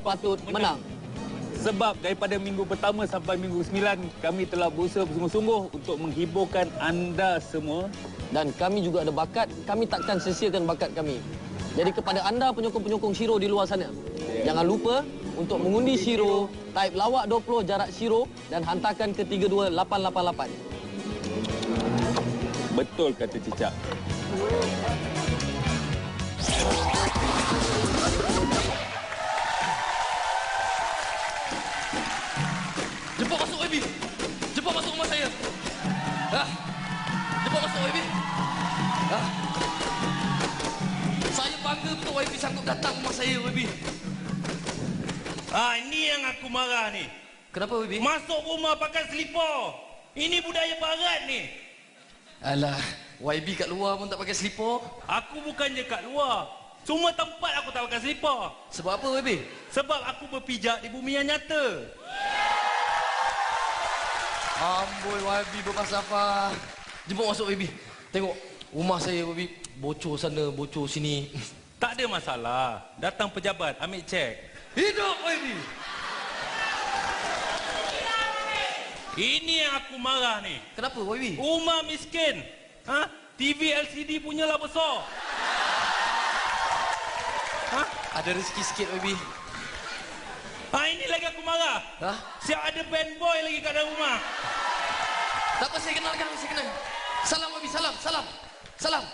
patut menang. Sebab daripada minggu pertama sampai minggu sembilan kami telah berusaha bersungguh-sungguh untuk menghiburkan anda semua. Dan kami juga ada bakat, kami takkan sia-siakan bakat kami. Jadi kepada anda penyokong-penyokong Shiro di luar sana, jangan lupa untuk mengundi Shiro, type lawak 20 jarak Shiro dan hantarkan ke 32888. Betul kata Cicak. Sanggup datang rumah saya YB. Ah, ini yang aku marah ni. Kenapa YB? Masuk rumah pakai selipar. Ini budaya barat ni. Alah, YB kat luar pun tak pakai selipar. Aku bukannya kat luar. Semua tempat aku tak pakai selipar. Sebab apa YB? Sebab aku berpijak di bumi yang nyata. Amboi YB berpasafah. Jemput masuk YB. Tengok rumah saya YB bocor sana, bocor sini. Tak ada masalah. Datang pejabat, ambil cek. Hidup YB. Ini yang aku marah ni. Kenapa YB? Rumah miskin. Ha? TV LCD punyalah besar. Ha? Ada rezeki sikit YB. Ha, ini lagi aku marah. Ha? Siap ada band boy lagi kat dalam rumah. Tak apa, saya kenalkan, saya kenal. Salam YB, salam, salam. Salam.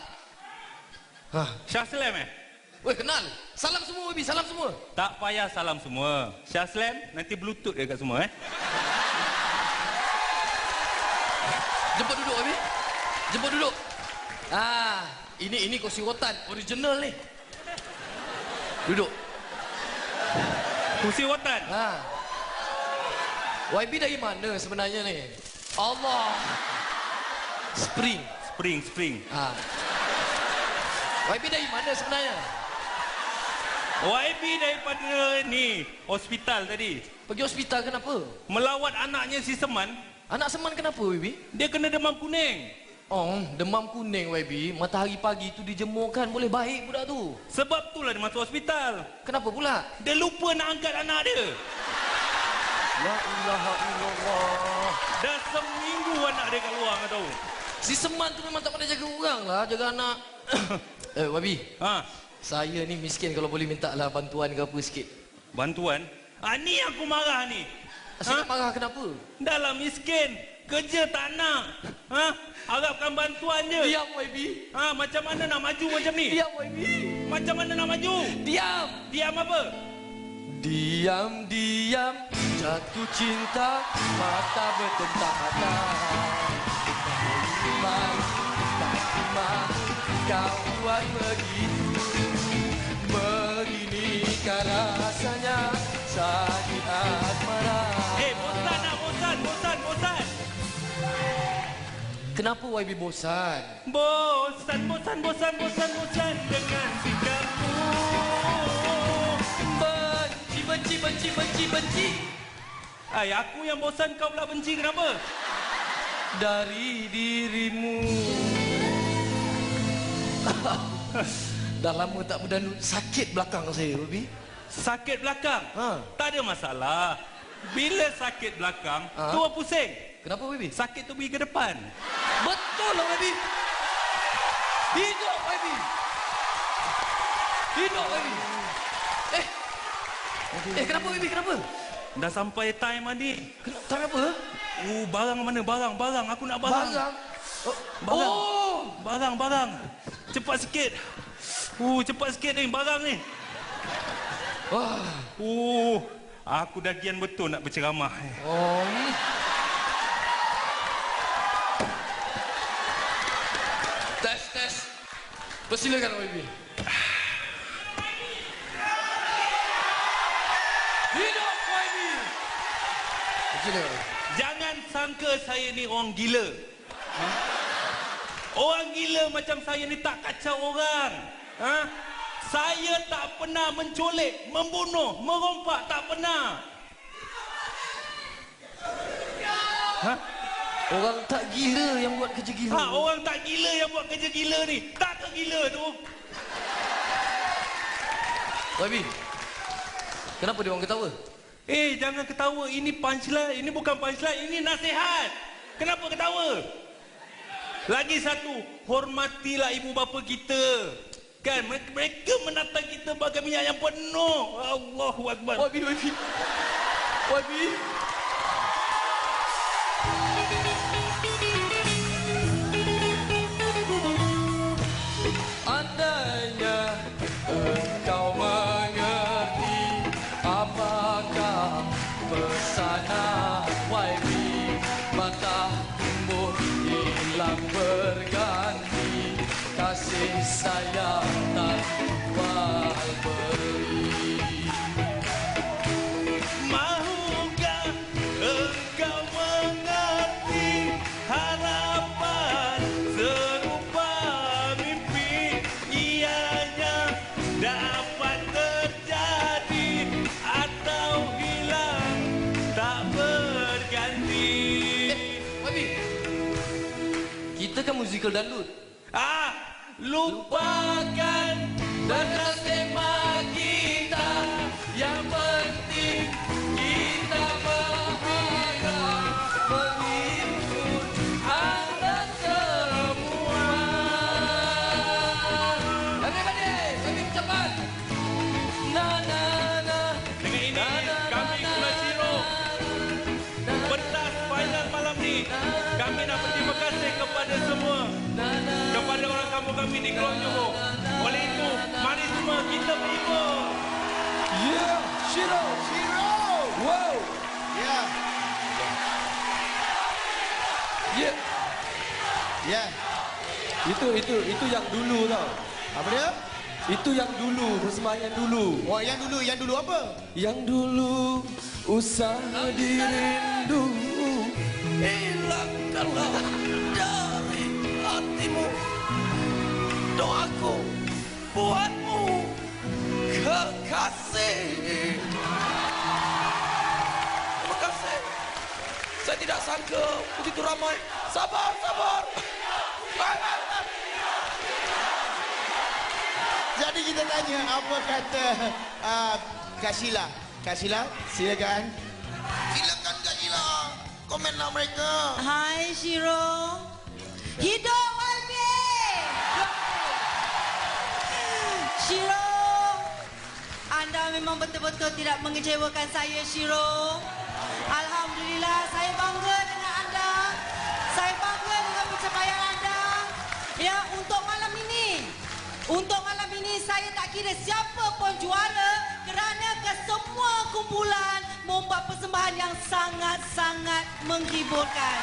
Ha, Syah Slam eh? Weh, kenal. Salam semua YB, salam semua. Tak payah salam semua. Syah Slam, nanti bluetooth dekat semua eh. Jemput duduk YB. Jemput duduk. Ah, ini ini kursi rotan original ni. Duduk. Kursi rotan. Ha. YB dari mana sebenarnya ni? Allah. Spring. Spring, spring. Ha. YB dari mana sebenarnya? YB daripada ni, hospital tadi. Pergi hospital kenapa? Melawat anaknya si Seman, Anak seman kenapa YB? dia kena demam kuning. Oh, demam kuning YB. Matahari pagi tu dijemurkan boleh baik budak tu. Sebab itulah dia masuk hospital. Kenapa pula? Dia lupa nak angkat anak dia. La ilaha illallah. Dah seminggu anak dia kat luar kau tahu. Si Seman tu memang tak pandai jaga orang lah, jaga anak. eh, Wabi, Ha, saya ni miskin kalau boleh minta lah bantuan ke apa sikit. bantuan. Ah ni aku marah ni. Asyik nak marah kenapa? Dalam miskin, kerja tak nak. Ha? Harapkan bantuan je. Diam, YB. Ha, macam mana nak maju macam ni? Diam, YB. Macam mana nak maju? Diam. Diam apa? Diam, diam. Jatuh cinta, mata bertentang mata. Iman, tak iman, kau buat begitu. Kenapa YB bosan? Bosan, bosan, bosan, bosan, bosan dengan sikapmu. Benci, benci, benci, benci, benci. Ay, aku yang bosan kau pula benci kenapa? Dari dirimu. Dah lama tak berdanut. Sakit belakang saya, Babi. Sakit belakang. Ha. Tak ada masalah. Bila sakit belakang, Ha? tu pusing. Kenapa, Babi? Sakit tu pergi ke depan. Betul lah, Babi. Hidup, Babi. Hidup, Babi. Eh. Eh, kenapa, Babi? Kenapa? Dah sampai time adik. Kenapa? Tak apa? Oh, barang mana? Barang, barang. Aku nak barang. Barang. Oh. Barang. oh. Barang, barang. Cepat sikit. Uh, cepat sikit ni barang ni. Wah. Uh, aku dah kian betul nak berceramah. Oh. Persilakan, Baby. Hidup. Persilakan. Jangan sangka saya ni orang gila. Ha? Orang gila macam saya ni tak kacau orang. Ha? Saya tak pernah menculik, membunuh, merompak, tak pernah. Orang tak gila yang buat kerja gila. Ha, orang tak gila yang buat kerja gila ni. Tak ke gila tu? Baby. Kenapa dia orang ketawa? Eh, jangan ketawa. Ini punchline. Ini bukan punchline. Ini nasihat. Kenapa ketawa? Lagi satu, hormatilah ibu bapa kita. Kan, mereka, menatang kita bagai minyak yang penuh. Allahu Akbar. YB, YB. YB. Hilang berganti Kasih sayang musikal dangdut. Ah, lupakan Dengan tema kita berhibur. Yeah, Shiro Shiro! Wow Ya, Yeah ya. Itu itu itu yang dulu tau. Apa dia? Itu yang dulu, persembahyang dulu. Oh, yang dulu, yang dulu apa? Yang dulu usaha dirindu. Hilangkanlah dari hatimu Doaku buatmu sangka begitu ramai Sabar, sabar Jadi kita tanya apa kata uh, Kak Sheila. Kak Sheila, silakan. Silakan Kak Sheila. Komenlah mereka. Hai Shiro. Hidup Walbi. Shiro. Anda memang betul-betul tidak mengecewakan saya Shiro. Alhamdulillah saya bangga dengan anda. Saya bangga dengan pencapaian anda. Ya untuk malam ini. Untuk malam ini saya tak kira siapa pun juara kerana kesemua kumpulan membuat persembahan yang sangat-sangat menghiburkan.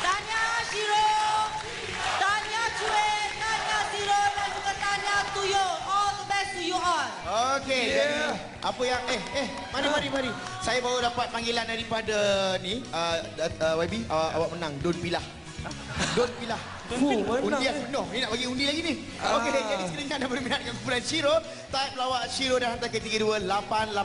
Tanya Shiro, tanya Cuek, tanya Zero dan juga tanya Tuyo. All the best to you all. Okey, yeah. Apa yang eh eh mari mari mari. Saya baru dapat panggilan daripada ni uh, uh, YB uh, awak menang Don Pilah. Don Pilah. Fuh. Undi penuh. Ni nak bagi undi lagi ni. Okey, jadi sekiranya anda berminat dengan kumpulan Shiro, type lawak Shiro dan hantar ke 32888